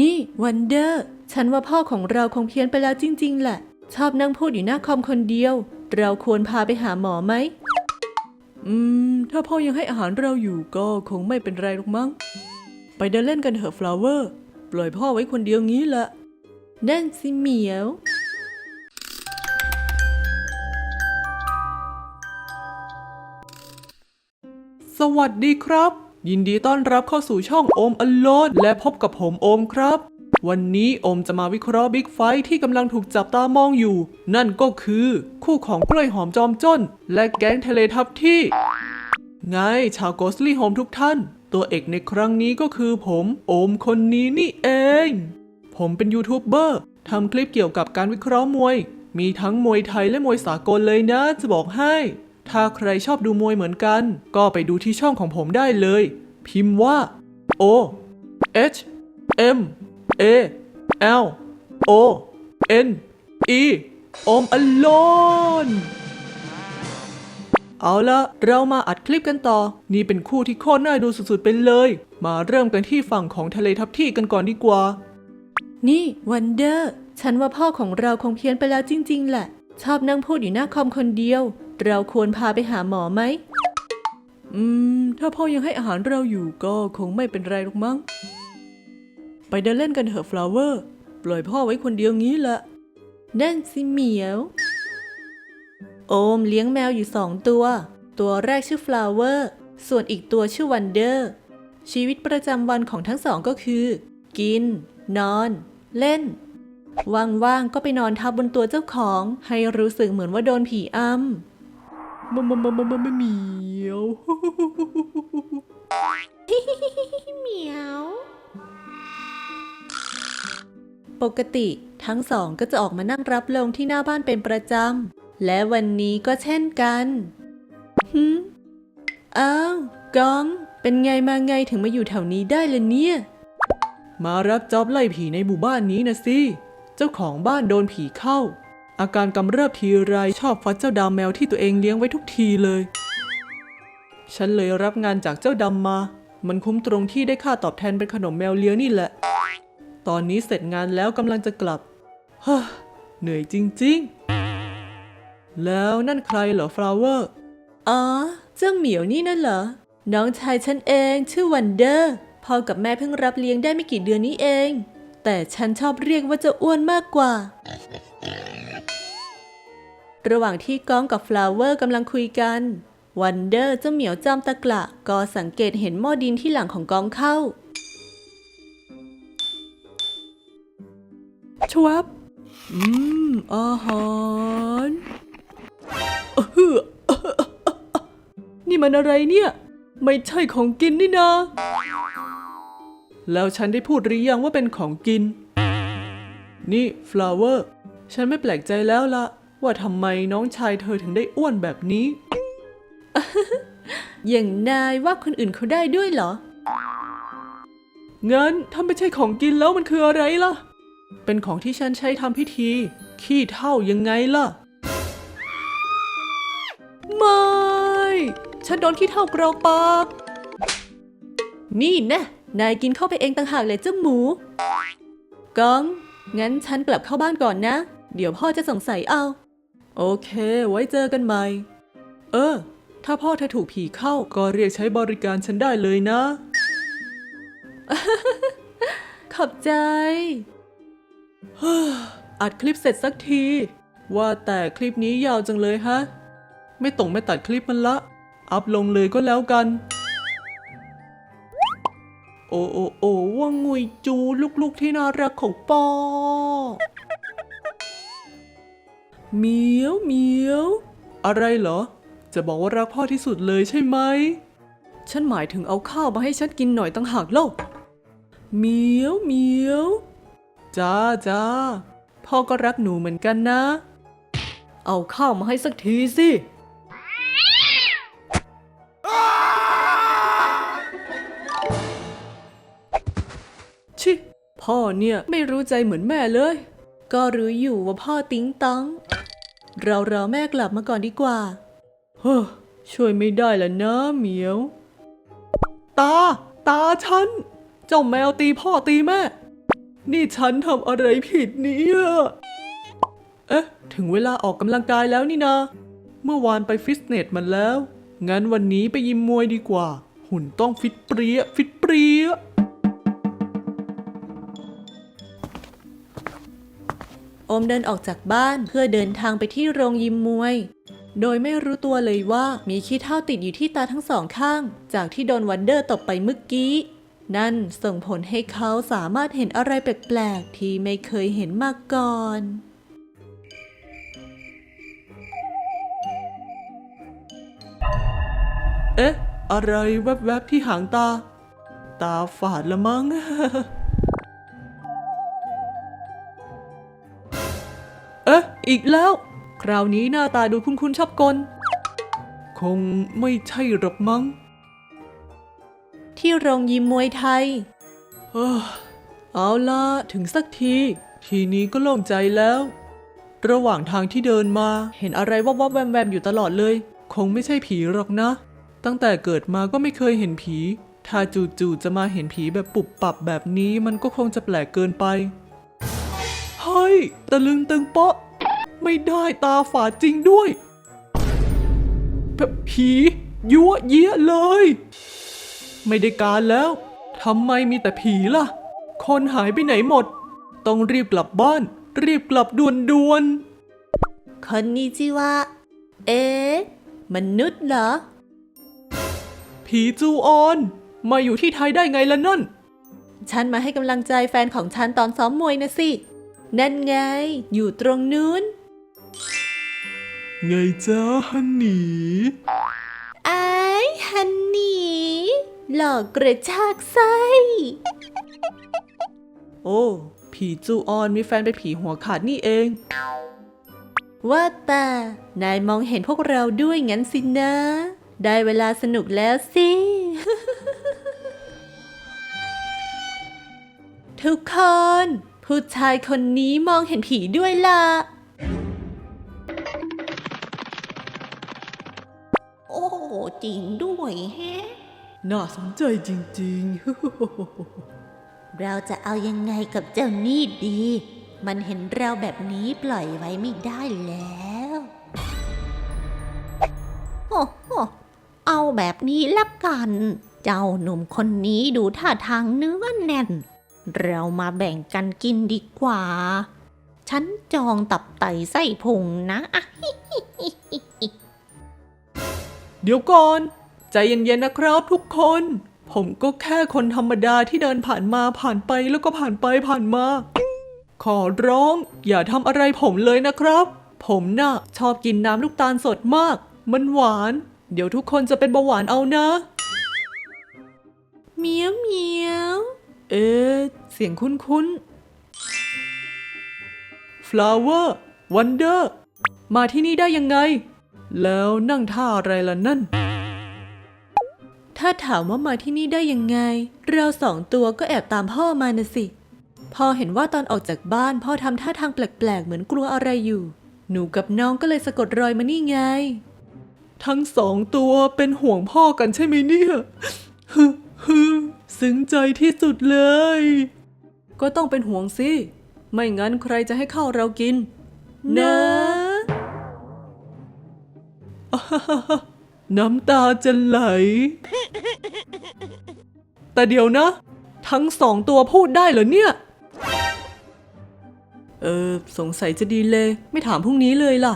นี่วันเดอร์ ฉันว่าพ่อของเราคงเพี้ยนไปแล้วจริง ๆ แหละ ชอบนั่งพูดอยู่หน้าคอมคนเดียว เราควรพาไปหาหมอไหม อืม ถ้าพ่อยังให้อาหารเราอยู่ก็คงไม่เป็นไรหรอกมั้ง ไปเดินเล่นกันเถอะฟลาวเวอร์ ปล่อยพ่อไว้คนเดียวงี้แหละนั่นสิเหมียวสวัสดีครับ ยินดีต้อนรับเข้าสู่ช่องโอมอโลดและพบกับผมโอมครับ วันนี้โอมจะมาวิเคราะห์บิ๊กไฟท์ที่กำลังถูกจับตามองอยู่ นั่นก็คือ คู่ของกล้วยหอมจอมจ้น และแก๊งทะเลทับที่ ไงชาวโกสลี่โฮมทุกท่าน ตัวเอกในครั้งนี้ก็คือผมโอมคนนี้นี่เอง ผมเป็นยูทูบเบอร์ทำคลิปเกี่ยวกับการวิเคราะห์มวย มีทั้งมวยไทยและมวยสากลเลยนะจะบอกให้ ถ้าใครชอบดูมวยเหมือนกัน ก็ไปดูที่ช่องของผมได้เลย พิมพ์ว่า O H M A L O N E อมอโลนเอาละเรามาอัดคลิปกันต่อ นี่เป็นคู่ที่โคตรน่าดูสุดๆไปเลย มาเริ่มกันที่ฝั่งของทะเลทับที่กันก่อนดีกว่า นี่วันเดอร์ ฉันว่าพ่อของเราคงเพี้ยนไปแล้วจริง ๆ แหละ ชอบนั่งพูดอยู่หน้าคอมคนเดียว เราควรพาไปหาหมอไหม อืม ถ้าพ่อยังให้อาหารเราอยู่ก็คงไม่เป็นไรหรอกมั้ง ไปเดินเล่นกันเถอะฟลาวเวอร์ ปล่อยพ่อไว้คนเดียวงี้แหละนั่นสิเหมียว โอมเลี้ยงแมวอยู่สองตัว ตัวแรกชื่อฟลาวเวอร์ ส่วนอีกตัวชื่อวันเดอร์ ชีวิตประจำวันของทั้งสองก็คือ กิน นอน เล่น ว่างๆก็ไปนอนทับบนตัวเจ้าของ ให้รู้สึกเหมือนว่าโดนผีอำ มามามามามามาเหมียวเหมียว ปกติทั้งสองก็จะออกมานั่งรับลมที่หน้าบ้านเป็นประจำ และวันนี้ก็เช่นกันหืมอ้าวกอง เป็นไงมาไงถึงมาอยู่แถวนี้ได้เลยเนี่ย มารับจ็อบไล่ผีในหมู่บ้านนี้นะสิ เจ้าของบ้านโดนผีเข้า อาการกำเริบทีไรชอบฟัดเจ้าดำแมวที่ตัวเองเลี้ยงไว้ทุกทีเลย ฉันเลยรับงานจากเจ้าดำมา มันคุ้มตรงที่ได้ค่าตอบแทนเป็นขนมแมวเลี้ยงนี่แหละ ตอนนี้เสร็จงานแล้วกำลังจะกลับเฮ้อเหนื่อยจริงๆ แล้วนั่นใครเหรอฟลาวเวอร์ อ๋อ เจ้าเหมียวนี่นั่นเหรอ น้องชายฉันเองชื่อวันเดอร์พ่อกับแม่เพิ่งรับเลี้ยงได้ไม่กี่เดือนนี้เอง แต่ฉันชอบเรียกว่าเจ้าอ้วนมากกว่า ระหว่างที่ก้องกับฟลาเวอร์กำลังคุยกัน วันเดอร์เจ้าเหมียวจอมตะกละก็สังเกตเห็นหม้อดินที่หลังของก้องเข้า ชวับ อืม อาหารเออหือนี่มันอะไรเนี่ย ไม่ใช่ของกินนี่นา แล้วฉันได้พูดหรือยังว่าเป็นของกิน นี่ฟลาเวอร์ ฉันไม่แปลกใจแล้วละ ว่าทำไมน้องชายเธอถึงได้อ้วนแบบนี้ อย่างนายว่าคนอื่นเขาได้ด้วยเหรองั้นถ้าไม่ใช่ของกินแล้วมันคืออะไรล่ะ เป็นของที่ฉันใช้ทำพิธี ขี้เท่ายังไงล่ะ ไม่ ฉันโดนขี้เท่ากรอกปาก นี่นะ นายกินเข้าไปเองต่างหากเลยเจ้าหมูก้อง งั้นฉันกลับเข้าบ้านก่อนนะ เดี๋ยวพ่อจะสงสัยเอา โอเค ไว้เจอกันใหม่ เออ ถ้าพ่อเธอถูกผีเข้าก็เรียกใช้บริการฉันได้เลยนะ ขอบใจ อัดคลิปเสร็จสักที ว่าแต่คลิปนี้ยาวจังเลยฮะ ไม่ตรงไม่ตัดคลิปมันละ อัพลงเลยก็แล้วกัน โอ้โอ้โอ้ว่างุยจูลูกๆที่น่ารักของปอ เหมียวเหมียว อะไรเหรอ จะบอกว่ารักพ่อที่สุดเลยใช่ไหม ฉันหมายถึงเอาข้าวมาให้ฉันกินหน่อยตั้งหากเล่าเหมียวเหมียวจ้าจ้าพ่อก็รักหนูเหมือนกันนะ เอาข้าวมาให้สักทีสิชิพ่อเนี่ยไม่รู้ใจเหมือนแม่เลย ก็รู้อยู่ว่าพ่อติ้งต้ง เรารอแม่กลับมาก่อนดีกว่า เฮ้อช่วยไม่ได้ละนะเหมียว ตา ตาฉัน เจ้าแมวตีพ่อตีแม่ นี่ฉันทำอะไรผิดเนี่ยเอ๊ะ ถึงเวลาออกกำลังกายแล้วนี่นาเมื่อวานไปฟิตเนสมาแล้ว งั้นวันนี้ไปยิมมวยดีกว่า หุ่นต้องฟิตเปรี้ยฟิตเปรี้ย โอมเดินออกจากบ้านเพื่อเดินทางไปที่โรงยิมมวย โดยไม่รู้ตัวเลยว่ามีขี้เท่าติดอยู่ที่ตาทั้งสองข้าง จากที่โดนวันเดอร์ตบไปเมื่อกี้ นั่นส่งผลให้เขาสามารถเห็นอะไรแปลกๆ ที่ไม่เคยเห็นมาก่อนเอ๊ะ อะไรแวบๆที่หางตา ตาฝาดละมั้ง เอ๊ะ อีกแล้ว คราวนี้หน้าตาดูคุ้นๆชอบกล คงไม่ใช่หรอกมั้ง ที่โรงยิมมวยไทย เอ้อเอาล่ะถึงสักที ทีนี้ก็โล่งใจแล้ว ระหว่างทางที่เดินมาเห็นอะไรวับวับๆแวมแวมๆอยู่ตลอดเลย คงไม่ใช่ผีหรอกนะ ตั้งแต่เกิดมาก็ไม่เคยเห็นผี ถ้าจู่ๆจะมาเห็นผีแบบปุบปับแบบนี้มันก็คงจะแปลกเกินไปเฮ้ยตะลึงตึงโป๊ะไม่ได้ตาฝาดจริงด้วยแบบผียั่วเยี้ยเลย ไม่ได้การแล้วทำไมมีแต่ผีล่ะ คนหายไปไหนหมด ต้องรีบกลับบ้าน รีบกลับด่วนด่วนคนนี้จิวะเอ๊ะมนุษย์เหรอๆผีจูออน มาอยู่ที่ไทยได้ไงล่ะนั่น ฉันมาให้กำลังใจแฟนของฉันตอนซ้อมมวยนะสิ นั่นไง อยู่ตรงนู้น ไงจ้าฮันนี่ไอ้ฮันนี่หลอกกระชากไส้ โอ้ ผีจูออนมีแฟนเป็นผีหัวขาดนี่เอง ว่าแต่นายมองเห็นพวกเราด้วยงั้นสินะ ได้เวลาสนุกแล้วสิ ทุกคน ผู้ชายคนนี้มองเห็นผีด้วยล่ะ โอ้จริงด้วยแฮะ น่าสนใจจริงเราจะเอายังไงกับเจ้านี่ดี มันเห็นเราแบบนี้ปล่อยไว้ไม่ได้แล้วโอ้โหเอาแบบนี้ละกัน เจ้าหนุ่มคนนี้ดูท่าทางเนื้อแน่น เรามาแบ่งกันกินดีกว่า ฉันจองตับไตไส้พุงนะอะเดี๋ยวก่อน ใจเย็นๆนะครับทุกคน ผมก็แค่คนธรรมดาที่เดินผ่านมาผ่านไปแล้วก็ผ่านไปผ่านมา ขอร้อง อย่าทำอะไรผมเลยนะครับ ผมน่ะชอบกินน้ำลูกตาลสดมาก มันหวาน เดี๋ยวทุกคนจะเป็นเบาหวานเอานะ เมียวเมียว เอ๊ะเสียงคุ้นๆ flower wonder มาที่นี่ได้ยังไง แล้วนั่งท่าอะไรล่ะนั่น ถ้าถามว่ามาที่นี่ได้ยังไง เราสองตัวก็แอบตามพ่อมานะสิ พอเห็นว่าตอนออกจากบ้านพ่อทำท่าทางแปลกๆ เหมือนกลัวอะไรอยู่ หนูกับน้องก็เลยสะกดรอยมานี่ไง ทั้งสองตัวเป็นห่วงพ่อกันใช่ไหมเนี่ย ซึ้งใจที่สุดเลย ก็ต้องเป็นห่วงสิ ไม่งั้นใครจะให้ข้าวเรากิน นะ น้ำตาจะไหล แต่เดี๋ยวนะ ทั้งสองตัวพูดได้เหรอเนี่ย เออ สงสัยจะดีเลย ไม่ถามพรุ่งนี้เลยล่ะ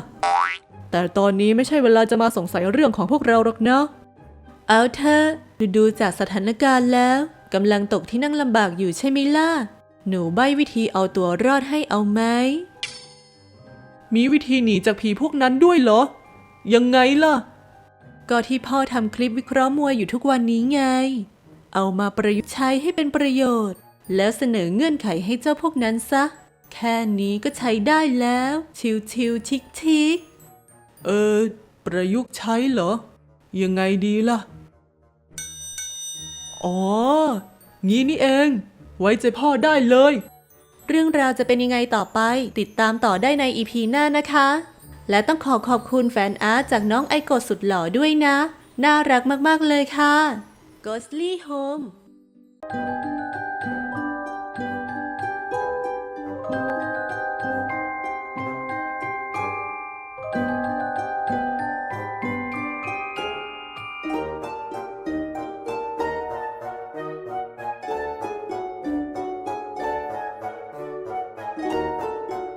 แต่ตอนนี้ไม่ใช่เวลาจะมาสงสัยเรื่องของพวกเราหรอกนะ เอาเธอะดูดูจากสถานการณ์แล้ว กำลังตกที่นั่งลำบากอยู่ใช่ไหมล่ะ หนูใบวิธีเอาตัวรอดให้เอาไหม มีวิธีหนีจากผีพวกนั้นด้วยเหรอ ยังไงล่ะ ก็ที่พ่อทำคลิปวิเคราะห์มวยอยู่ทุกวันนี้ไง เอามาประยุกต์ใช้ให้เป็นประโยชน์ แล้วเสนอเงื่อนไขให้เจ้าพวกนั้นซะ แค่นี้ก็ใช้ได้แล้ว ชิวชิวชิคชิคเออ ประยุกต์ใช้เหรอ ยังไงดีล่ะ อ๋อ งี้นี่เอง ไว้ใจพ่อได้เลย เรื่องราวจะเป็นยังไงต่อไป ติดตามต่อได้ในอีพีหน้านะคะ และต้องขอขอบคุณแฟนอาร์ตจากน้องไอโกดสุดหล่อด้วยนะ น่ารักมากๆเลยค่ะ Ghostly Home